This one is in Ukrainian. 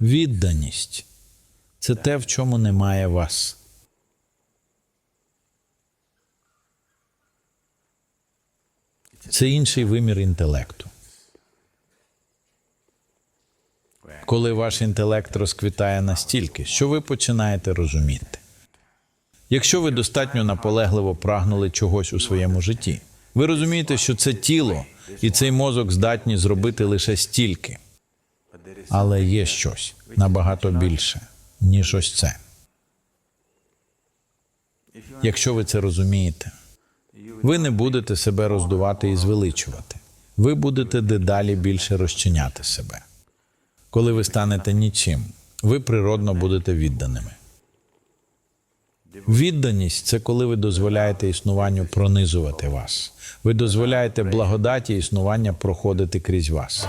Відданість це те, в чому немає вас. Це інший вимір інтелекту. Коли ваш інтелект розквітає настільки, що ви починаєте розуміти. Якщо ви достатньо наполегливо прагнули чогось у своєму житті, ви розумієте, що це тіло і цей мозок здатні зробити лише стільки. Але є щось набагато більше, ніж ось це. Якщо ви це розумієте, ви не будете себе роздувати і звеличувати. Ви будете дедалі більше розчиняти себе. Коли ви станете нічим, ви природно будете відданими. Відданість це коли ви дозволяєте існуванню пронизувати вас. Ви дозволяєте благодаті існування проходити крізь вас.